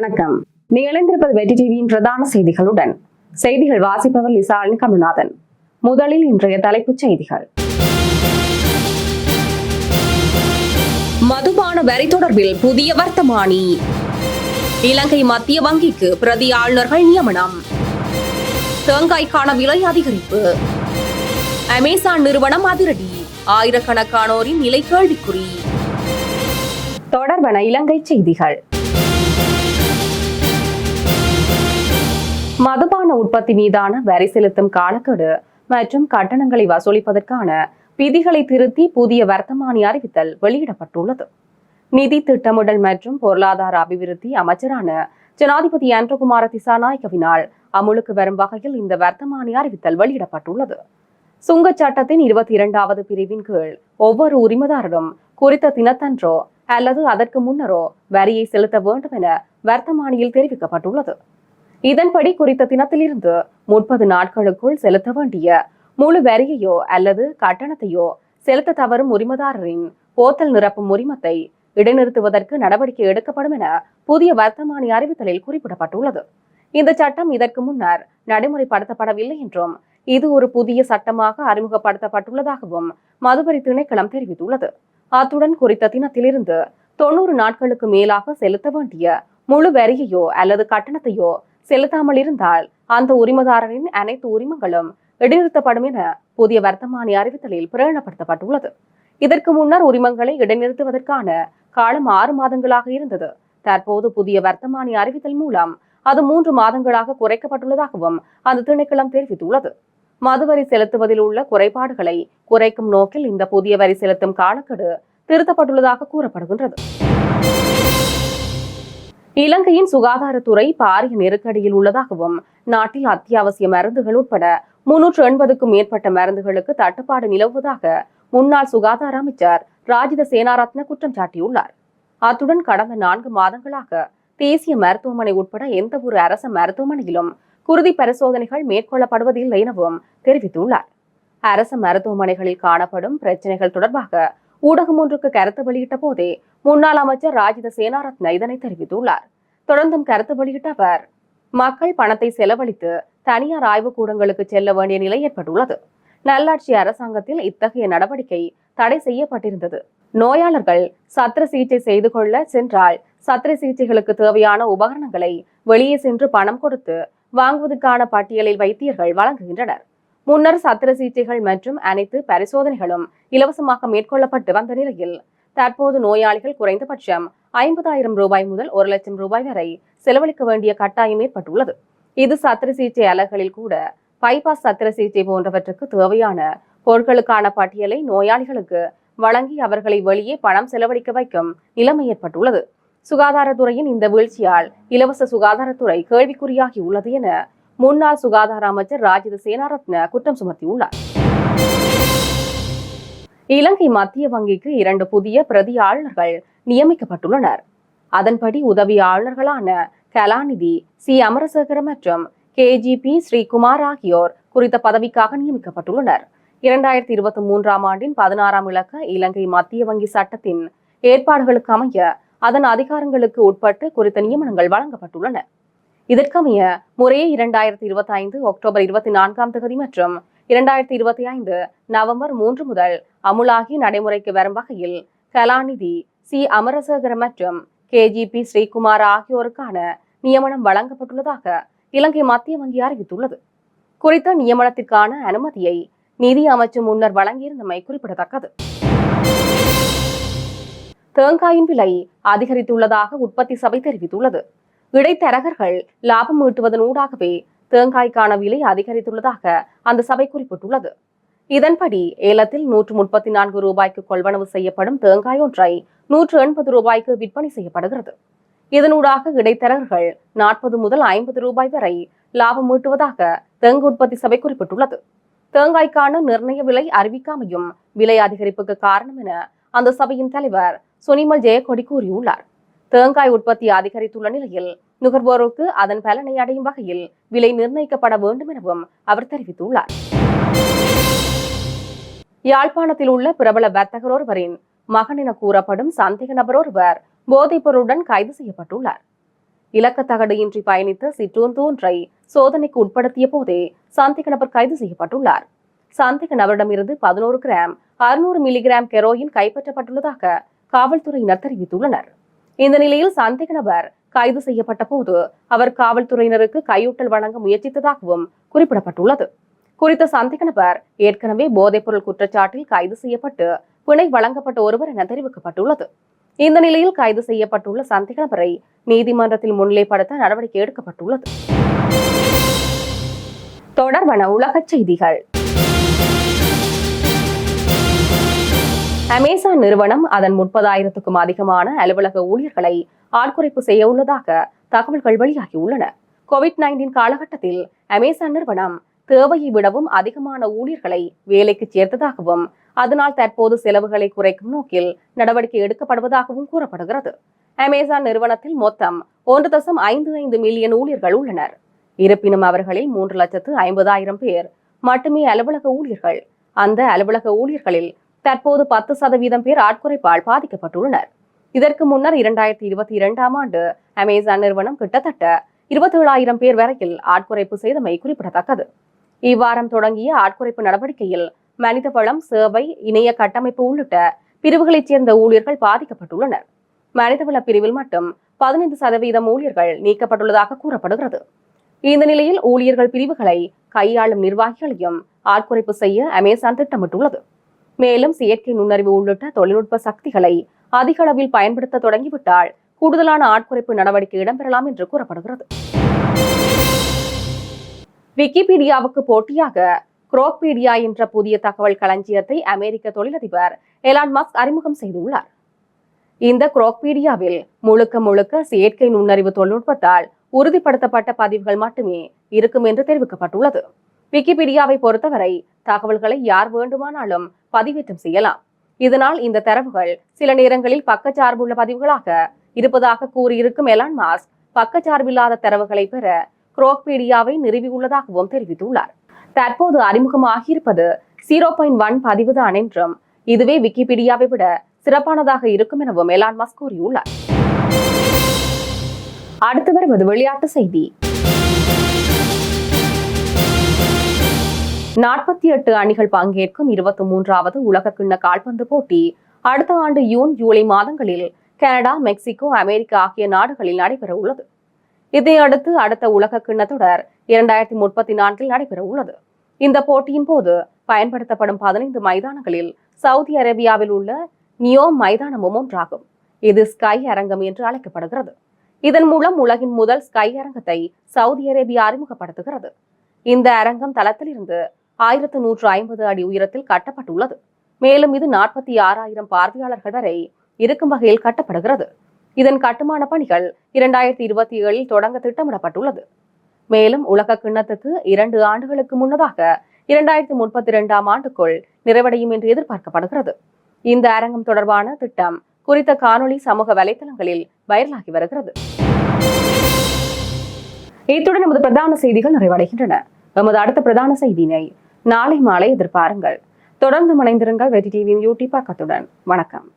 வணக்கம். நீங்கள் இணைந்திருப்பது வெற்றி டிவியின் பிரதான செய்திகளுடன். செய்திகள் வாசிப்பவர் லிசாலின் கமல்நாதன் முதலில் இன்றைய தலைப்புச் செய்திகள். மதுபான வரி தொடர்பில் புதிய வர்த்தமானி. இலங்கை மத்திய வங்கிக்கு பிரதி ஆளுநர்கள் நியமனம். தேங்காய்க்கான விலை அதிகரிப்பு. அமேசான் நிறுவனம் அதிரடி. ஆயிரக்கணக்கானோரின் நிலை கேள்விக்குறி. தொடர்பன இலங்கை செய்திகள். மதுபான உற்பத்தி மீதான வரி செலுத்தும் காலக்கெடு மற்றும் கட்டணங்களை வசூலிப்பதற்கான விதிகளை திருத்தி புதிய வர்த்தமானி அறிவித்தல் வெளியிடப்பட்டுள்ளது. நிதி திட்டமிடல் மற்றும் பொருளாதார அபிவிருத்தி அமைச்சரான ஜனாதிபதி ஆண்ட்ரகுமார திசாநாயக்கவினால் அமுலுக்கு வரும் வகையில் இந்த வர்த்தமானி அறிவித்தல் வெளியிடப்பட்டுள்ளது. சுங்கச் சட்டத்தின் இருபத்தி இரண்டாவது பிரிவின் கீழ் ஒவ்வொரு உரிமதாரரும் குறித்த தினத்தன்றோ அல்லது அதற்கு முன்னரோ வரியை செலுத்த வேண்டும் என வர்த்தமானியில் தெரிவிக்கப்பட்டுள்ளது. இதன்படி குறித்த தினத்திலிருந்து முப்பது நாட்களுக்குள் செலுத்த வேண்டிய முழு வரியையோ அல்லது கட்டணத்தையோ செலுத்த தவறும் உரிமதாரரின் போத்தல் நிரப்பும் உரிமத்தை இடைநிறுத்துவதற்கு நடவடிக்கை எடுக்கப்படும் என புதிய வர்த்தமானி அறிவித்தலில் குறிப்பிடப்பட்டுள்ளது. இந்த சட்டம் இதற்கு முன்னர் நடைமுறைப்படுத்தப்படவில்லை என்றும் இது ஒரு புதிய சட்டமாக அறிமுகப்படுத்தப்பட்டுள்ளதாகவும் மதுவரி திணைக்களம் தெரிவித்துள்ளது. அத்துடன் குறித்த தினத்திலிருந்து தொன்னூறு நாட்களுக்கு மேலாக செலுத்த வேண்டிய முழு வரியையோ அல்லது கட்டணத்தையோ செலுத்தாமல் இருந்தால் அந்த உரிமதாரரின் அனைத்து உரிமங்களும் இடைநிறுத்தப்படும் என புதிய வர்த்தமானி அறிவித்தலில் பிரகடனப்படுத்தப்பட்டுள்ளது. இதற்கு முன்னர் உரிமங்களை இடைநிறுத்துவதற்கான காலம் ஆறு மாதங்களாக இருந்தது. தற்போது புதிய வர்த்தமானி அறிவித்தல் மூலம் அது மூன்று மாதங்களாக குறைக்கப்பட்டுள்ளதாகவும் அந்த திணைக்களம் தெரிவித்துள்ளது. மதுவரி செலுத்துவதில் உள்ள குறைபாடுகளை குறைக்கும் நோக்கில் இந்த புதிய வரி செலுத்தும் காலக்கெடு திருத்தப்பட்டுள்ளதாக கூறப்படுகின்றது. இலங்கையின் சுகாதாரத்துறை பாரிய நெருக்கடியில் உள்ளதாகவும் நாட்டில் அத்தியாவசிய மருந்துகள் உட்பட முன்னூற்று எண்பதுக்கும் மேற்பட்ட மருந்துகளுக்கு தட்டுப்பாடு நிலவுவதாக முன்னாள் சுகாதார அமைச்சர் ராஜித சேனாரத்ன குற்றம் சாட்டியுள்ளார். அத்துடன் கடந்த நான்கு மாதங்களாக தேசிய மருத்துவமனை உட்பட எந்த ஒரு அரச மருத்துவமனையிலும் குருதி பரிசோதனைகள் மேற்கொள்ளப்படுவதில்லை எனவும் தெரிவித்துள்ளார். அரச மருத்துவமனைகளில் காணப்படும் பிரச்சனைகள் தொடர்பாக ஊடகம் ஒன்றுக்கு கருத்து வெளியிட்ட போதே முன்னாள் அமைச்சர் ராஜித சேனாரத்ன இதனை தெரிவித்துள்ளார். தொடர்ந்தும் கருத்து வெளியிட்ட அவர் மக்கள் பணத்தை செலவழித்து தனியார் ஆய்வுக்கூடங்களுக்கு செல்ல வேண்டிய நிலை ஏற்பட்டுள்ளது. நல்லாட்சி அரசாங்கத்தில் இத்தகைய நடவடிக்கை தடை செய்யப்பட்டிருந்தது. நோயாளர்கள் சத்திர சிகிச்சை செய்து கொள்ள சென்றால் சத்திர சிகிச்சைகளுக்கு தேவையான உபகரணங்களை வெளியே சென்று பணம் கொடுத்து வாங்குவதற்கான பட்டியலில் வைத்தியர்கள் வழங்குகின்றனர். முன்னர் சத்திர சிகிச்சைகள் மற்றும் அனைத்து பரிசோதனைகளும் இலவசமாக மேற்கொள்ளப்பட்டு வந்த நிலையில் தற்போது நோயாளிகள் குறைந்தபட்சம் ஐம்பதாயிரம் ரூபாய் முதல் ஒரு லட்சம் ரூபாய் வரை செலவழிக்க வேண்டிய கட்டாயம் ஏற்பட்டுள்ளது. இது சத்திர சிகிச்சை அலகுகளில் கூட பைபாஸ் சத்திர சிகிச்சை போன்றவற்றுக்கு தேவையான பொருட்களுக்கான பட்டியலை நோயாளிகளுக்கு வழங்கி அவர்களை வெளியே பணம் செலவழிக்க வைக்கும் நிலைமை ஏற்பட்டுள்ளது. சுகாதாரத்துறையின் இந்த வீழ்ச்சியால் இலவச சுகாதாரத்துறை கேள்விக்குறியாகி உள்ளது என முன்னாள் சுகாதார அமைச்சர் ராஜித சேனாரத்ன குற்றம் சுமத்தியுள்ளார். இலங்கை மத்திய வங்கிக்கு இரண்டு புதிய பிரதி ஆளுநர்கள் நியமிக்கப்பட்டுள்ளனர். அதன்படி உதவி ஆளுநர்களான கலாநிதி சி. அமரசேகர மற்றும் கேஜிபி ஸ்ரீகுமார் ஆகியோர் குறித்த பதவிக்காக நியமிக்கப்பட்டுள்ளனர். இரண்டாயிரத்தி இருபத்தி மூன்றாம் ஆண்டின் பதினாறாம் இலக்க இலங்கை மத்திய வங்கி சட்டத்தின் ஏற்பாடுகளுக்கு அமைய அதன் அதிகாரங்களுக்கு உட்பட்டு குறித்த நியமனங்கள் வழங்கப்பட்டுள்ளன. இதற்கமைய முறையே இரண்டாயிரத்தி இருபத்தி ஐந்து அக்டோபர் இருபத்தி நான்காம் தேதி மற்றும் இரண்டாயிரத்தி இருபத்தி ஐந்து நவம்பர் மூன்று முதல் அமுலாகி நடைமுறைக்கு வரும் வகையில் கலாநிதி சி. அமரசேகர மற்றும் கேஜிபி ஸ்ரீகுமார் ஆகியோருக்கான நியமனம் வழங்கப்பட்டுள்ளதாக இலங்கை மத்திய வங்கி அறிவித்துள்ளது. குறித்த நியமனத்திற்கான அனுமதியை நிதி அமைச்சு முன்னர் வழங்கியிருந்தமை குறிப்பிடத்தக்கது. தேங்காயின் விலை அதிகரித்துள்ளதாக உற்பத்தி சபை தெரிவித்துள்ளது. இடைத்தரகர்கள் லாபம் ஈட்டுவதன் ஊடாகவே தேங்காய்க்கான விலை அதிகரித்துள்ளதாக அந்த சபை குறிப்பிட்டுள்ளது. இதன்படி ஏலத்தில் நூற்று முப்பத்தி நான்கு ரூபாய்க்கு கொள்வனவு செய்யப்படும் தேங்காய் ஒன்றை நூற்று எண்பது ரூபாய்க்கு விற்பனை செய்யப்படுகிறது. இதனூடாக இடைத்தரகர்கள் நாற்பது முதல் ஐம்பது ரூபாய் வரை லாபம் ஈட்டுவதாக தேங்கு உற்பத்தி சபை குறிப்பிட்டுள்ளது. தேங்காய்க்கான நிர்ணய விலை அறிவிக்காமையும் விலை அதிகரிப்புக்கு காரணம் என அந்த சபையின் தலைவர் சுனிமல் ஜெயக்கொடி கூறியுள்ளார். தேங்காய் உற்பத்தி அதிகரித்துள்ள நிலையில் நுகர்வோருக்கு அதன் பலனை அடையும் வகையில் விலை நிர்ணயிக்கப்பட வேண்டும் எனவும் அவர் தெரிவித்துள்ளார். யாழ்ப்பாணத்தில் உள்ள பிரபல வர்த்தகர் ஒருவரின் மகன் என கூறப்படும் சந்தேக நபர் ஒருவர் போதைப் பொருளுடன் கைது செய்யப்பட்டுள்ளார். இலக்கத்தகடு இன்றி பயணித்த சிற்றூந்து ஒன்றை சோதனைக்கு உட்படுத்திய போதே சந்தேக நபர் கைது செய்யப்பட்டுள்ளார். சந்தேக நபரிடமிருந்து பதினோரு கிராம் அறுநூறு மில்லிகிராம் கெரோயின் கைப்பற்றப்பட்டுள்ளதாக காவல்துறையினர் தெரிவித்துள்ளனர். இந்த நிலையில் சந்தேக நபர் கைது செய்யப்பட்ட போது அவர் காவல்துறையினருக்கு கையூட்டல் வழங்க முயற்சித்ததாகவும் குறிப்பிடப்பட்டுள்ளது. குறித்த சந்தேக நபர் ஏற்கனவே போதைப்பொருள் குற்றச்சாட்டில் கைது செய்யப்பட்டு பிணை வழங்கப்பட்ட ஒருவர் என தெரிவிக்கப்பட்டுள்ளது. இந்த நிலையில் கைது செய்யப்பட்டுள்ள சந்தேக நபரை நீதிமன்றத்தில் முன்னிலைப்படுத்த நடவடிக்கை எடுக்கப்பட்டுள்ளது. தொடர்பான உலகச் செய்திகள். அமேசான் நிறுவனம் அதன் முப்பதாயிரத்துக்கும் அதிகமான அலுவலக ஊழியர்களை ஆட்குறைப்பு செய்ய உள்ளதாக தகவல்கள் வெளியாகியுள்ளன. கோவிட் நைன்டீன் காலகட்டத்தில் அமேசான் நிறுவனம் தேவையை விடவும் அதிகமான ஊழியர்களை வேலைக்கு சேர்த்ததாகவும் அதனால் தற்போது செலவுகளை குறைக்கும் நோக்கில் நடவடிக்கை எடுக்கப்படுவதாகவும் கூறப்படுகிறது. அமேசான் நிறுவனத்தில் மொத்தம் ஒன்று தசம் ஐந்து ஐந்து மில்லியன் ஊழியர்கள் உள்ளனர். இருப்பினும் அவர்களில் மூன்று லட்சத்து ஐம்பதாயிரம் பேர் மட்டுமே அலுவலக ஊழியர்கள். அந்த அலுவலக ஊழியர்களில் தற்போது பத்து சதவீதம் பேர் ஆட்குறைப்பால் பாதிக்கப்பட்டுள்ளனர். இதற்கு முன்னர் இரண்டாயிரத்தி இருபத்தி இரண்டாம் ஆண்டு அமேசான் நிறுவனம் கிட்டத்தட்ட இருபத்தேழாயிரம் பேர் வரையில் ஆட்குறைப்பு செய்தமை குறிப்பிடத்தக்கது. இவ்வாரம் தொடங்கிய ஆட்குறைப்பு நடவடிக்கையில் மனித வளம் சேவை இணைய கட்டமைப்பு உள்ளிட்ட பிரிவுகளைச் சேர்ந்த ஊழியர்கள் பாதிக்கப்பட்டுள்ளனர். மனிதவள பிரிவில் மட்டும் பதினைந்து சதவீதம் ஊழியர்கள் நீக்கப்பட்டுள்ளதாக கூறப்படுகிறது. இந்த நிலையில் ஊழியர்கள் பிரிவுகளை கையாளும் நிர்வாகிகளையும் ஆட்குறைப்பு செய்ய அமேசான் திட்டமிட்டுள்ளது. மேலும் செயற்கை நுண்ணறிவு உள்ளிட்ட தொழில்நுட்ப சக்திகளை அதிக அளவில் பயன்படுத்த தொடங்கிவிட்டால் கூடுதலான ஆட்குறைப்பு நடவடிக்கை இடம்பெறலாம் என்று கூறப்படுகிறது. விக்கிபீடியாவுக்கு போட்டியாக குரோக்பீடியா என்ற புதிய தகவல் களஞ்சியத்தை அமெரிக்க தொழிலதிபர் எலான் மஸ்க் அறிமுகம் செய்துள்ளார். இந்த குரோக்பீடியாவில் முழுக்க முழுக்க செயற்கை நுண்ணறிவு தொழில்நுட்பத்தால் உறுதிப்படுத்தப்பட்ட பதிவுகள் மட்டுமே இருக்கும் என்று தெரிவிக்கப்பட்டுள்ளது. விக்கிபீடியாவை பொறுத்தவரை தகவல்களை யார் வேண்டுமானாலும் பதிவேற்றம் செய்யலாம். இதனால் இந்த தரவுகள் சில நேரங்களில் பக்கச்சார்புள்ள பதிவுகளாக இருப்பதாக கூறியிருக்கும் எலான் மாஸ்க் பக்கச்சார்பில்லாத தரவுகளை பெற குரோக்பீடியாவை நிறுவியுள்ளதாகவும் தெரிவித்துள்ளார். தற்போது அறிமுகமாகியிருப்பது ஜீரோ பாயிண்ட் ஒன் பதிவுதான் என்றும் இதுவே விக்கிபீடியாவை விட சிறப்பானதாக இருக்கும் எனவும் எலான் கூறியுள்ளார். அடுத்து வருவது விளையாட்டு செய்தி. நாற்பத்தி எட்டு அணிகள் பங்கேற்கும் இருபத்தி மூன்றாவது உலக கிண்ண கால்பந்து போட்டி. அடுத்த ஆண்டு ஜூன் ஜூலை மாதங்களில் கனடா மெக்சிகோ அமெரிக்கா ஆகிய நாடுகளில் நடைபெற உள்ளது. இதையடுத்து அடுத்த உலக கிண்ண தொடர் இரண்டாயிரத்தி முப்பத்தி நான்கில் நடைபெற உள்ளது. இந்த போட்டியின் போது பயன்படுத்தப்படும் பதினைந்து மைதானங்களில் சவுதி அரேபியாவில் உள்ள நியோ மைதானமும் ஒன்றாகும். இது ஸ்கை அரங்கம் என்று அழைக்கப்படுகிறது. இதன் மூலம் உலகின் முதல் ஸ்கை அரங்கத்தை சவுதி அரேபியா அறிமுகப்படுத்துகிறது. இந்த அரங்கம் தளத்திலிருந்து ஆயிரத்து நூற்று ஐம்பது அடி உயரத்தில் கட்டப்பட்டுள்ளது. மேலும் இது நாற்பத்தி ஆறாயிரம் பார்வையாளர்கள் வரை இருக்கும் வகையில் கட்டப்படுகிறது. இதன் கட்டுமான பணிகள் இரண்டாயிரத்தி இருபத்தி ஏழில் தொடங்க திட்டமிடப்பட்டுள்ளது. மேலும் உலக கிண்ணத்துக்கு இரண்டு ஆண்டுகளுக்கு முன்னதாக இரண்டாயிரத்தி முப்பத்தி இரண்டாம் ஆண்டுக்குள் நிறைவடையும் என்று எதிர்பார்க்கப்படுகிறது. இந்த அரங்கம் தொடர்பான திட்டம் குறித்த காணொளி சமூக வலைதளங்களில் வைரலாகி வருகிறது. இத்துடன் நமது பிரதான செய்திகள் நிறைவடைகின்றன. எமது அடுத்த பிரதான செய்தியினை நாளை மாலை எதிர்பாருங்கள். தொடர்ந்து மனைந்திருங்கள் வெற்றி டிவியின் யூடியூப் பக்கத்துடன். வணக்கம்.